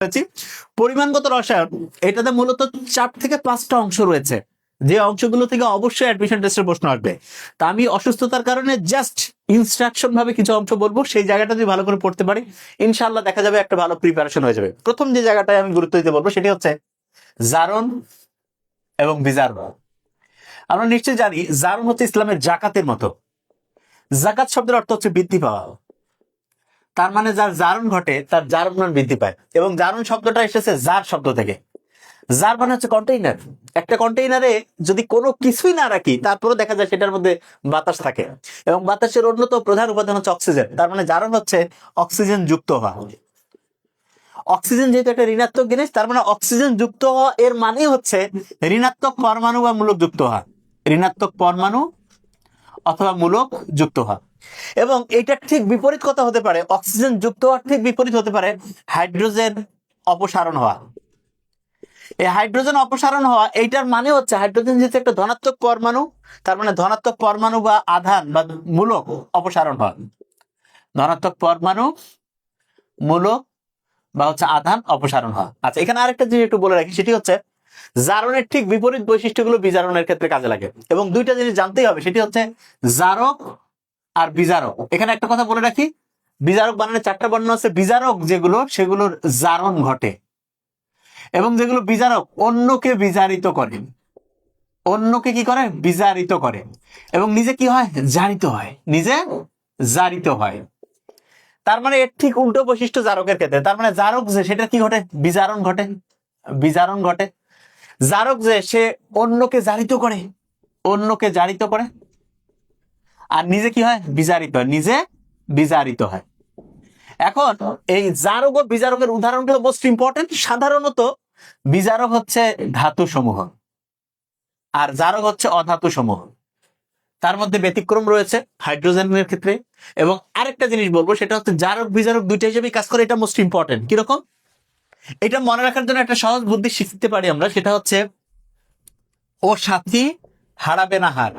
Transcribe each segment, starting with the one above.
করেছি পরিমাণগত রসায়ন, এটাতে মূলত চার থেকে পাঁচটা অংশ রয়েছে। যে অংশগুলো থেকে অবশ্যই অ্যাডমিশন টেস্টের প্রশ্ন আসবে। তা আমি অসুস্থতার কারণে জাস্ট ইনস্ট্রাকশন ভাবে কিছু অংশ বলব, সেই জায়গাটা যদি ভালো করে পড়তে পারি, ইনশাআল্লাহ দেখা যাবে একটা ভালো প্রিপারেশন হয়ে যাবে। প্রথম যে জায়গাটায় আমি গুরুত্ব দিতে বলব, সেটি হচ্ছে জারণ এবং বিজার আমরা নিশ্চয়ই জানি, জারণ হচ্ছে ইসলামের জাকাতের মতো। জাকাত শব্দের অর্থ হচ্ছে বৃদ্ধি পাওয়া। তার মানে যার জারণ ঘটে, তার জারণ বৃদ্ধি পায়। এবং জারণ শব্দটা এসেছে জার শব্দ থেকে। জার মানে হচ্ছে কন্টেইনার একটা কন্টেইনারে যদি কোনো কিছুই না রাখি তারপরে দেখা যায় সেটার মধ্যে বাতাস থাকে। এবং বাতাসের অন্যতম প্রধান উপাদান হচ্ছে অক্সিজেন। তার মানে জারণ হচ্ছে অক্সিজেন যুক্ত হওয়া। অক্সিজেন যেহেতু একটা ঋণাত্মক জিনিস, তার মানে অক্সিজেন যুক্ত হওয়া এর মানে হচ্ছে ঋণাত্মক পরমাণু বা মূলক যুক্ত হওয়া। ঋণাত্মক পরমাণু অথবা মূলক যুক্ত হওয়া। এবং এটা ঠিক বিপরীত কথা হতে পারে। অক্সিজেন যুক্ত হওয়ার ঠিক বিপরীত হতে পারে হাইড্রোজেন অপসারণ হওয়া। এই হাইড্রোজেন অপসারণ হওয়া, এইটার মানে হচ্ছে হাইড্রোজেন যেহেতু একটা ধনাত্মক পরমাণু, তার মানে ধনাত্মক পরমাণু বা আধান বা মূলক অপসারণ হওয়া। ধনাত্মক পরমাণু, মূলক বা হচ্ছে আধান অপসারণ হওয়া। আচ্ছা এখানে আরেকটা জিনিস একটু বলে রাখি, সেটি হচ্ছে জারণের ঠিক বিপরীত বৈশিষ্ট্যগুলো বিজারণের ক্ষেত্রে কাজে লাগে। এবং দুইটা জিনিস জানতেই হবে, সেটি হচ্ছে জারক আর বিজারক। এখানে একটা কথা বলে রাখি, বিজারক বানানোর চারটা বর্ণ আছে। বিজারক যেগুলো, সেগুলোর জারণ ঘটে এবং যেগুলো বিজারক, অন্যকে বিজারিত করে। অন্যকে কি করে? বিজারিত করে এবং নিজে কি হয়? জারিত হয়। নিজে জারিত হয়। তার মানে এর ঠিক উল্টো বৈশিষ্ট্য জারকের ক্ষেত্রে। তার মানে জারক যে, সেটা কি ঘটে? বিজারণ ঘটে। বিজারণ ঘটে। জারক যে, সে অন্যকে জারিত করে। অন্যকে জারিত করে। আর নিজে কি হয়? বিজারিত হয়। নিজে বিজারিত হয়। এখন এই জারক ও বিজারকের উদাহরণগুলো মোস্ট ইম্পর্টেন্ট সাধারণত বিজারক হচ্ছে ধাতু সমূহ আর জারক হচ্ছে অধাতু সমূহ। তার মধ্যে ব্যতিক্রম রয়েছে হাইড্রোজেনের ক্ষেত্রে এবং আরেকটা জিনিস বলব, সেটা হচ্ছে জারক, বিজারক দুইটা হিসেবেই কাজ করে। এটা মোস্ট ইম্পর্টেন্ট কীরকম এটা মনে রাখার জন্য একটা সহজ বুদ্ধি শিখতে পারি আমরা। সেটা হচ্ছে, ও সাথী হারাবে না হার।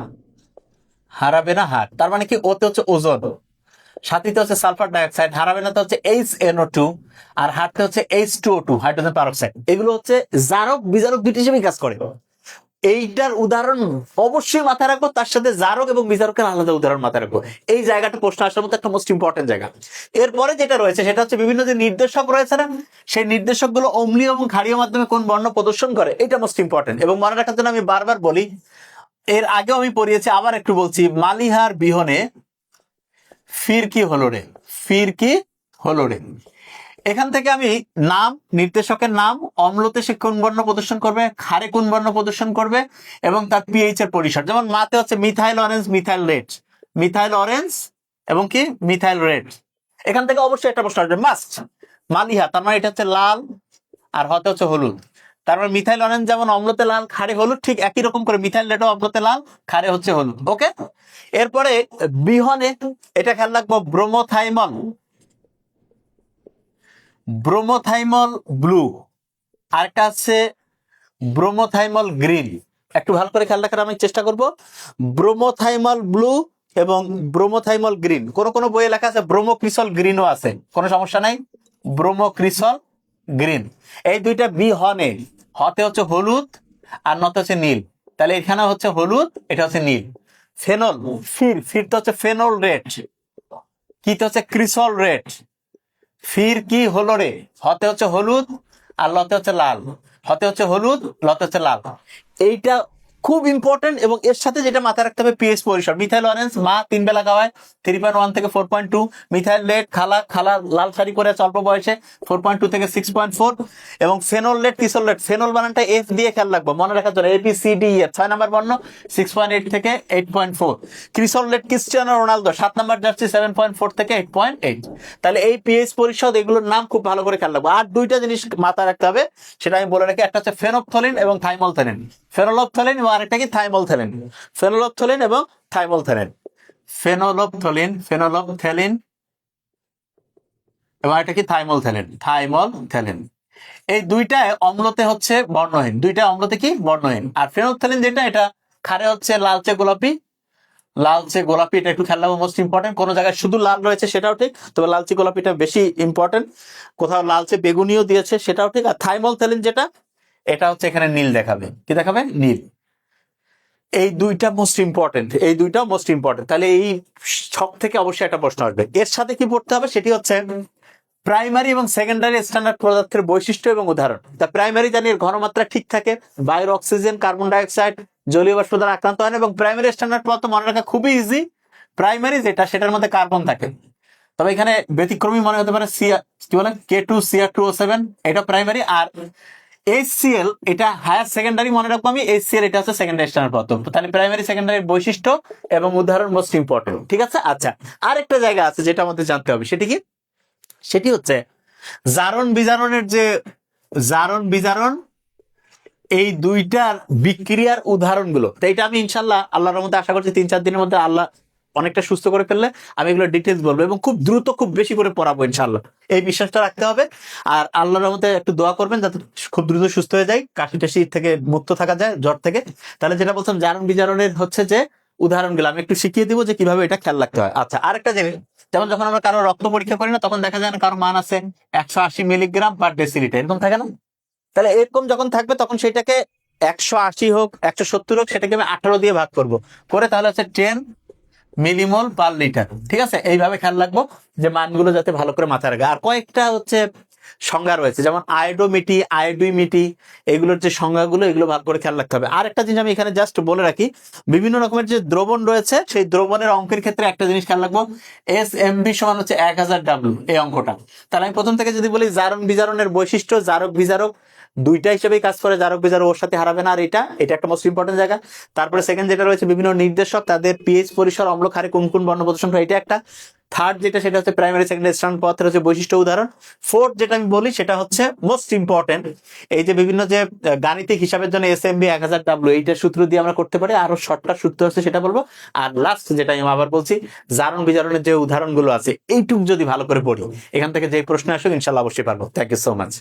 হারাবে না হার। তার মানে কি? ওতে হচ্ছে ওজন। সাথীতে হচ্ছে সালফার ডাইঅক্সাইড, হারাবে না তো হচ্ছে এইচ এনও টু আর হারতে হচ্ছে H two O two hydrogen peroxide. এগুলো হচ্ছে জারক, বিজারক দুটি হিসেবেই কাজ করে। এইটার উদাহরণ অবশ্যই মাথায় রাখব, তার সাথে জারক এবং বিজারকের আলাদা উদাহরণ মাথায় রাখব। এই জায়গাটা প্রশ্ন আসার মতো একটা মোস্ট ইম্পর্টেন্ট জায়গা। এরপরে যেটা রয়েছে, সেটা হচ্ছে বিভিন্ন যে নির্দেশক রয়েছে না, সেই নির্দেশকগুলো অম্লীয় এবং ক্ষারীয় মাধ্যমে কোন বর্ণ প্রদর্শন করে, এটা মোস্ট ইম্পর্টেন্ট এবং মনে রাখার জন্য আমি বারবার বলি এর আগেও আমি পড়িয়েছি, আবার একটু বলছি, মালিহার বিহনে ফিরকি হলো রে ফির কি হলো রে। এখান থেকে আমি নাম, নির্দেশকের নাম, অম্লতে সে কোন বর্ণ প্রদর্শন করবে, খারে কোন বর্ণ প্রদর্শন করবে, এবং তার পিএইচ এর পরিসর। যেমন মাতে হচ্ছে methyl orange methyl red methyl orange এবং কি? মিথাইল রেড এখান থেকে অবশ্যই একটা প্রশ্ন আসবে মাস্ট মালিহা, তার মানে এটা হচ্ছে লাল, আর হতে হচ্ছে হলুদ। তার মানে মিথাইল অরেঞ্জ যেমন অম্লতে লাল খারে হলুদ, ঠিক একই রকম করে মিথাইল রেডও অম্লতে লাল খারে হচ্ছে হলুদ, ওকে? এরপরে বিহনে এটা খেয়াল রাখব, ব্রোমোথাইমল। ব্রোমোথাইমল ব্লু। আরেকটা আছে ব্রোমোথাইমল গ্রিন। একটু ভালো করে খেয়াল রাখার আমি চেষ্টা করব। ব্রোমোথাইমল ব্লু এবং ব্রোমোথাইমল গ্রিন। কোন কোন বইয়ে লেখা আছে ব্রোমোক্রিসল গ্রিনও আছে। কোনো সমস্যা নাই? Bromocresol green. এই দুইটা বি হনে। হতে হচ্ছে হলুদ আর নতে হচ্ছে নীল। তাহলে এখানে হচ্ছে হলুদ, এটা হচ্ছে নীল। ফেনল, ফির ফির তো হচ্ছে ফেনল রেড। কি তো হচ্ছে ক্রিসল রেড। ফির কি হলো রে? হতে হচ্ছে হলুদ আর লতে হচ্ছে লাল। হতে হচ্ছে হলুদ, লতে হচ্ছে লাল। এইটা খুব ইম্পর্টেন্ট এবং এর সাথে যেটা মাথায় রাখতে হবে পিএইচ পরিসর। মিথাইল অরেঞ্জ মা, তিন বেলা খাওয়ায় থ্রি পয়েন্ট ওয়ান থেকে four point two methyl red খালা খালা লাল শাড়ি আছে অল্প বয়সে ফোর পয়েন্ট টু থেকে সিক্স পয়েন্ট ফোর এবং phenol red cresol red phenol বানানটা এফ দিয়ে খেয়াল রাখব, মনে রাখার জন্য এপি সি ডি এফ ছয় নম্বর বর্ণ সিক্স পয়েন্ট এইট থেকে eight point four cresol red Cristiano Ronaldo সাত নম্বর জার্সি সেভেন পয়েন্ট ফোর থেকে এইট পয়েন্ট এইট তাহলে এই পিএইচ পরিষদ, এগুলোর নাম খুব ভালো করে খেয়াল রাখব। আর দুইটা জিনিস মাথায় রাখতে হবে, সেটা আমি বলে রাখি, একটা হচ্ছে ফেনোপথলিন এবং থাইমলথেলিন ফেনোলপথলিন এবং আরেকটা কি? থাইমলথেলিন। ফেনোলপথলিন এবং থাইমলথেলিন। ফেনোলপথলিন, ফেনোলপথেলিন এবং এটা কি? থাইমলথেলিন থাইমলথেলিন। এই দুইটায় অম্লতে হচ্ছে বর্ণহীন। দুইটা অম্লতে কি? বর্ণহীন। আর ফেনোলথেলিন যেটা, এটা খারে হচ্ছে লালচে গোলাপি। লালচে গোলাপি, এটা একটু রাখব মোস্ট ইম্পর্টেন্ট কোনো জায়গায় শুধু লাল রয়েছে, সেটাও ঠিক। তবে লালচে গোলাপিটা বেশি ইম্পর্টেন্ট কোথাও লালচে বেগুনিও দিয়েছে, সেটাও ঠিক। আর থাইমল থেলিন যেটা এটা হচ্ছে এখানে নীল দেখাবে। কি দেখাবে? নীল। এই দুইটা মোস্ট ইম্পর্টেন্ট এই দুইটা মোস্ট ইম্পর্টেন্ট তাহলে এই ছক থেকে অবশ্যই একটা প্রশ্ন আসবে। এর সাথে কি পড়তে হবে? সেটি হচ্ছে প্রাইমারি এবং সেকেন্ডারি স্ট্যান্ডার্ড পদার্থের বৈশিষ্ট্য এবং উদাহরণ। তা প্রাইমারি জানি এর ঘনমাত্রা ঠিক থাকে, বায়ুর অক্সিজেন কার্বন ডাইঅক্সাইড জলীয় বাষ্প দ্বারা আক্রান্ত হয় না এবং প্রাইমারি স্ট্যান্ডার্ড পদার্থ মনে রাখা খুবই ইজি প্রাইমারি যেটা, সেটার মধ্যে কার্বন থাকে। তবে এখানে ব্যতিক্রমী মনে হতে পারে সিয়া কি বলে? K two CR two O seven এটা প্রাইমারি আর এইচসিএল এটা হায়ার সেকেন্ডারি মনে রাখব আমি এইচসিএল এটা হচ্ছে সেকেন্ডারি স্ট্যান্ডার্ড পদার্থ। তাহলে প্রাইমারি সেকেন্ডারি বৈশিষ্ট্য এবং উদাহরণ মোস্ট ইম্পর্টেন্ট ঠিক আছে? আচ্ছা আরেকটা জায়গা আছে যেটা আমাদের জানতে হবে, সেটি কি? সেটি হচ্ছে জারণ বিজারণের যে, জারণ বিজারণ, এই দুইটার বিক্রিয়ার উদাহরণগুলো। তো এটা আমি ইনশাল্লাহ আল্লাহর মধ্যে আশা করছি তিন চার দিনের মধ্যে আল্লাহ অনেকটা সুস্থ করে ফেললে আমি এগুলো ডিটেলস বলব এবং খুব দ্রুত খুব বেশি করে পড়াবো ইনশাল্লাহ এই বিশ্বাসটা রাখতে হবে। আর আল্লাহর মধ্যে একটু দোয়া করবেন যাতে খুব দ্রুত সুস্থ হয়ে যায়, কাশি টাশি থেকে মুক্ত থাকা যায়, জ্বর থেকে। তাহলে যেটা বলছিলাম, জারণ বিজারণের হচ্ছে যে উদাহরণগুলো আমি একটু শিখিয়ে দিব যে কীভাবে এটা খেয়াল রাখতে হয়। আচ্ছা আরেকটা জিনিস, যেমন যখন আমরা কারও রক্ত পরীক্ষা করি না, তখন দেখা যায় না কারও মান আছে একশো আশি মিলিগ্রাম পার ডেসিলিটার এরকম থাকে না? তাহলে এরকম যখন থাকবে, তখন সেটাকে একশো আশি হোক, একশো সত্তর হোক, সেটাকে আমি আঠারো দিয়ে ভাগ করব। করে তাহলে হচ্ছে টেন মিলিমোল পার লিটার। ঠিক আছে? এইভাবে খেয়াল রাখব যে মানগুলো যাতে ভালো করে মাথায় রাখে। আর কয়েকটা হচ্ছে সংজ্ঞা রয়েছে, যেমন আয়োডোমিটি আয়োডুইমিটি এগুলোর যে সংজ্ঞাগুলো, এগুলো ভালো করে খেয়াল রাখতে হবে। আর একটা জিনিস আমি এখানে জাস্ট বলে রাখি, বিভিন্ন রকমের যে দ্রবণ রয়েছে, সেই দ্রবণের অঙ্কের ক্ষেত্রে একটা জিনিস খেয়াল রাখব এস এম বি সমান হচ্ছে এক হাজার ডাব্লু এই অঙ্কটা। তাহলে আমি প্রথম থেকে যদি বলি জারণ বিজারণের বৈশিষ্ট্য জারক বিজারক দুইটা হিসেবে কাজ করে জারক বিজারক ওর সাথে হারাবে না, আর এটা এটা একটা মোস্ট ইম্পর্টেন্ট জায়গা। তারপরে সেকেন্ড যেটা রয়েছে বিভিন্ন নির্দেশক, তাদের পিএইচ পরিসর অম্ল ক্ষারে কোন কোন বর্ণ প্রদর্শন এটা একটা। থার্ড যেটা, সেটা হচ্ছে প্রাইমারি সেকেন্ডারি স্ট্যান্ড পদার্থের হচ্ছে বৈশিষ্ট্য উদাহরণ। ফোর্থ যেটা আমি বলি, সেটা হচ্ছে মোস্ট ইম্পর্টেন্ট এই যে বিভিন্ন যে গাণিতিক হিসাবের জন্য এস এম বি এক হাজার ডাব্লু এইটার সূত্র দিয়ে আমরা করতে পারি। আরও শর্টকাট সূত্র হচ্ছে সেটা বলব। আর লাস্ট যেটা আমি আবার বলছি, জারণ বিজারণের যে উদাহরণগুলো আছে, এইটুক যদি ভালো করে পড়ি, এখান থেকে যে প্রশ্ন আসুক, ইনশাল্লাহ অবশ্যই পারব। Thank you so much